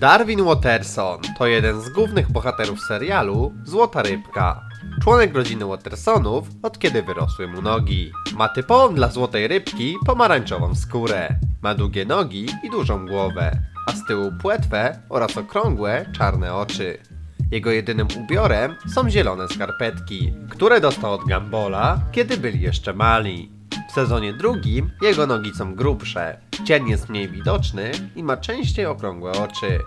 Darwin Watterson to jeden z głównych bohaterów serialu Złota Rybka. Członek rodziny Wattersonów, od kiedy wyrosły mu nogi. Ma typową dla złotej rybki pomarańczową skórę. Ma długie nogi i dużą głowę, a z tyłu płetwę oraz okrągłe, czarne oczy. Jego jedynym ubiorem są zielone skarpetki, które dostał od Gambola, kiedy byli jeszcze mali. W sezonie drugim jego nogi są grubsze, cień jest mniej widoczny i ma częściej okrągłe oczy.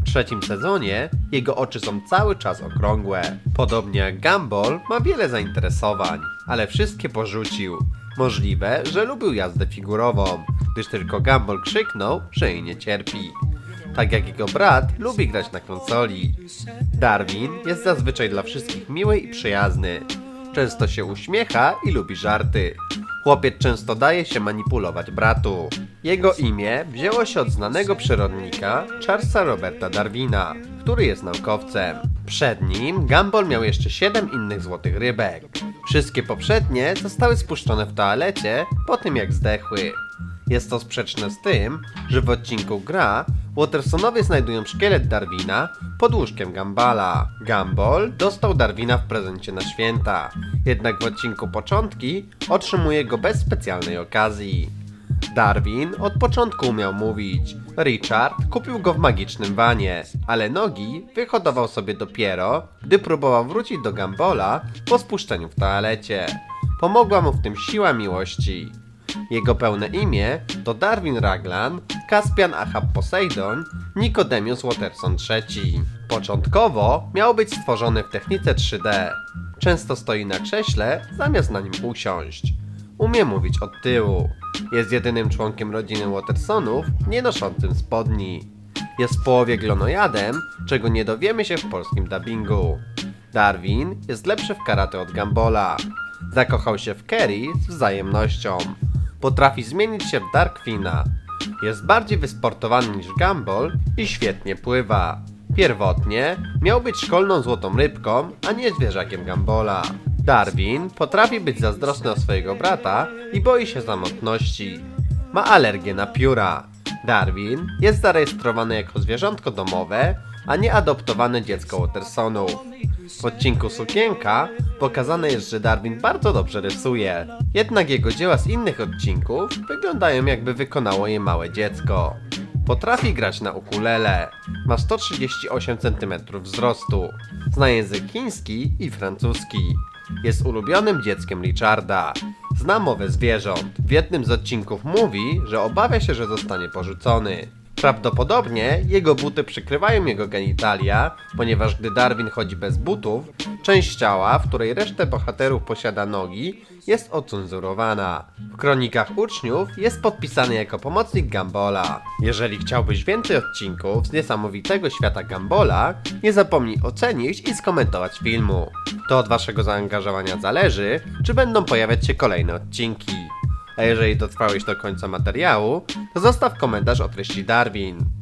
W trzecim sezonie jego oczy są cały czas okrągłe. Podobnie jak Gumball ma wiele zainteresowań, ale wszystkie porzucił. Możliwe, że lubił jazdę figurową, gdyż tylko Gumball krzyknął, że jej nie cierpi. Tak jak jego brat lubi grać na konsoli. Darwin jest zazwyczaj dla wszystkich miły i przyjazny. Często się uśmiecha i lubi żarty. Chłopiec często daje się manipulować bratu. Jego imię wzięło się od znanego przyrodnika Charlesa Roberta Darwina, który jest naukowcem. Przed nim Gumball miał jeszcze 7 innych złotych rybek. Wszystkie poprzednie zostały spuszczone w toalecie po tym jak zdechły. Jest to sprzeczne z tym, że w odcinku gra Wattersonowie znajdują szkielet Darwina pod łóżkiem Gambala. Gumball dostał Darwina w prezencie na święta, jednak w odcinku Początki otrzymuje go bez specjalnej okazji. Darwin od początku umiał mówić. Richard kupił go w magicznym wanie, ale nogi wyhodował sobie dopiero, gdy próbował wrócić do Gambola po spuszczeniu w toalecie. Pomogła mu w tym siła miłości. Jego pełne imię to Darwin Raglan, Caspian Ahab Poseidon, Nicodemus Watterson III. Początkowo miał być stworzony w technice 3D. Często stoi na krześle, zamiast na nim usiąść. Umie mówić od tyłu. Jest jedynym członkiem rodziny Wattersonów nie noszącym spodni. Jest w połowie glonojadem, czego nie dowiemy się w polskim dubbingu. Darwin jest lepszy w karate od Gambola. Zakochał się w Kerry z wzajemnością. Potrafi zmienić się w Darkwina. Jest bardziej wysportowany niż Gumball i świetnie pływa. Pierwotnie miał być szkolną złotą rybką, a nie zwierzakiem Gambola. Darwin potrafi być zazdrosny o swojego brata i boi się samotności. Ma alergię na pióra. Darwin jest zarejestrowany jako zwierzątko domowe, a nie adoptowane dziecko Wattersonów. W odcinku Sukienka pokazane jest, że Darwin bardzo dobrze rysuje. Jednak jego dzieła z innych odcinków wyglądają jakby wykonało je małe dziecko. Potrafi grać na ukulele. Ma 138 cm wzrostu. Zna język chiński i francuski. Jest ulubionym dzieckiem Richarda. Zna mowę zwierząt. W jednym z odcinków mówi, że obawia się, że zostanie porzucony. Prawdopodobnie jego buty przykrywają jego genitalia, ponieważ gdy Darwin chodzi bez butów, część ciała, w której resztę bohaterów posiada nogi, jest ocenzurowana. W kronikach uczniów jest podpisany jako pomocnik Gambola. Jeżeli chciałbyś więcej odcinków z niesamowitego świata Gambola, nie zapomnij ocenić i skomentować filmu. To od waszego zaangażowania zależy, czy będą pojawiać się kolejne odcinki. A jeżeli dotrwałeś do końca materiału, to zostaw komentarz o treści Darwin.